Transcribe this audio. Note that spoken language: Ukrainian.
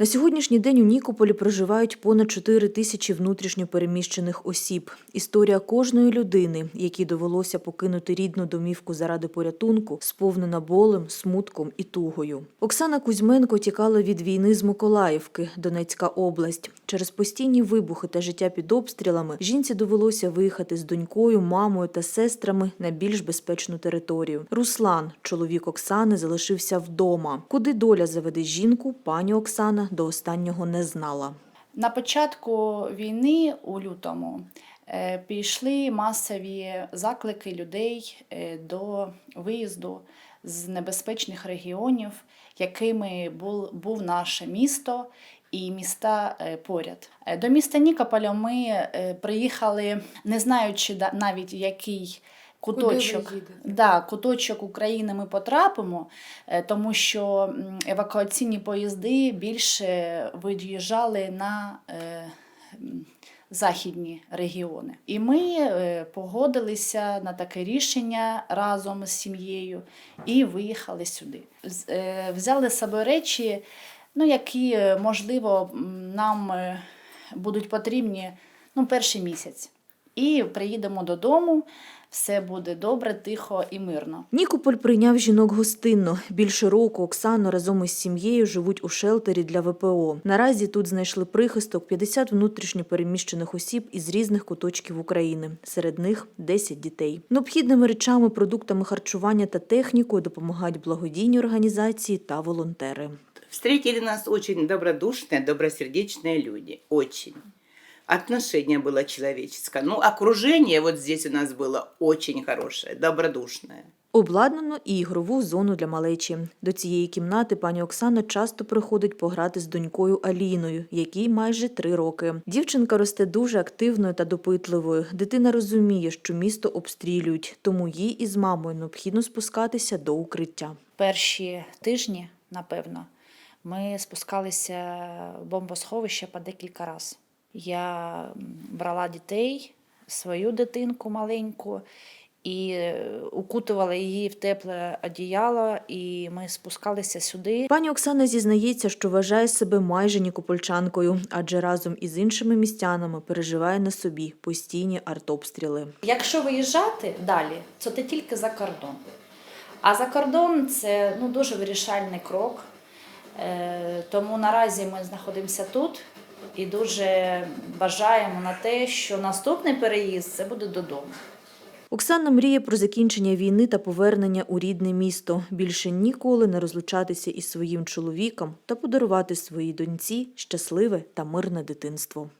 На сьогоднішній день у Нікополі проживають понад 4 тисячі внутрішньопереміщених осіб. Історія кожної людини, якій довелося покинути рідну домівку заради порятунку, сповнена болем, смутком і тугою. Оксана Кузьменко тікала від війни з Миколаївки, Донецька область. Через постійні вибухи та життя під обстрілами жінці довелося виїхати з донькою, мамою та сестрами на більш безпечну територію. Руслан, чоловік Оксани, залишився вдома. Куди доля заведе жінку, пані Оксана до останнього не знала. На початку війни у лютому е, пішли масові заклики людей е, до виїзду з небезпечних регіонів, якими був, був наше місто і міста е, поряд. Е, До міста Нікополя ми е, приїхали, не знаючи навіть який. Куточок, да, куточок України ми потрапимо, тому що евакуаційні поїзди більше виїжджали на е, західні регіони. І ми погодилися на таке рішення разом з сім'єю і виїхали сюди. Взяли з собою речі, ну, які, е, можливо, нам е, будуть потрібні ну, перший місяць. І приїдемо додому, все буде добре, тихо і мирно. Нікополь прийняв жінок гостинно. Більше року Оксана разом із сім'єю живуть у шелтері для ВПО. Наразі тут знайшли прихисток 50 внутрішньо переміщених осіб із різних куточків України. Серед них 10 дітей. Необхідними речами, продуктами харчування та технікою допомагають благодійні організації та волонтери. Встретили нас очень добродушные, добросердечные люди. Очень. Отношение было человеческое. Ну, окружение вот здесь у нас было очень хорошее, добродушное. Обладнано і ігрову зону для малечі. До цієї кімнати пані Оксана часто приходить пограти з донькою Аліною, якій майже три роки. Дівчинка росте дуже активною та допитливою. Дитина розуміє, що місто обстрілюють, тому їй із мамою необхідно спускатися до укриття. Перші тижні, напевно, ми спускалися в бомбосховище по декілька разів. Я брала дітей, свою дитинку маленьку, і е, укутувала її в тепле одіяло, і ми спускалися сюди. Пані Оксана зізнається, що вважає себе майже нікопольчанкою, адже разом із іншими містянами переживає на собі постійні артобстріли. Якщо виїжджати далі, то це тільки за кордон. А за кордон це ну, дуже вирішальний крок. Е, Тому наразі ми знаходимося тут і дуже бажаємо на те, що наступний переїзд це буде додому. Оксана мріє про закінчення війни та повернення у рідне місто, більше ніколи не розлучатися із своїм чоловіком та подарувати своїй доньці щасливе та мирне дитинство.